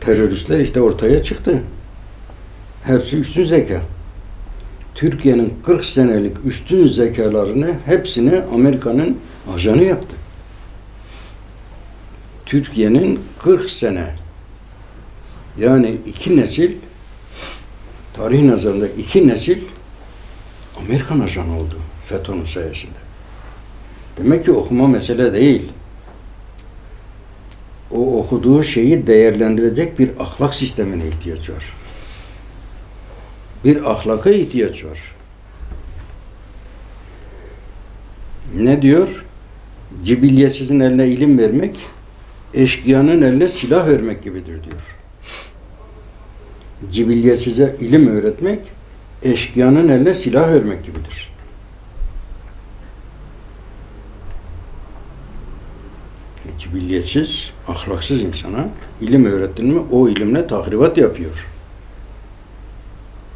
Teröristler işte ortaya çıktı. Hepsi üstün zeka. Türkiye'nin 40 senelik üstün zekalarını hepsini Amerika'nın ajanı yaptı. Türkiye'nin 40 sene yani iki nesil tarih nazarında iki nesil Amerikan ajanı oldu FETÖ'nün sayesinde. Demek ki okuma mesele değil. O okuduğu şeyi değerlendirecek bir ahlak sistemine ihtiyaç var. Bir ahlaka ihtiyaç var. Ne diyor? Cibiliyetsizin eline ilim vermek, eşkıyanın eline silah vermek gibidir diyor. Cibiliyetsize ilim öğretmek, eşkıyanın eline silah vermek gibidir. Cibiliyetsiz, ahlaksız insana ilim öğrettin mi o ilimle tahribat yapıyor.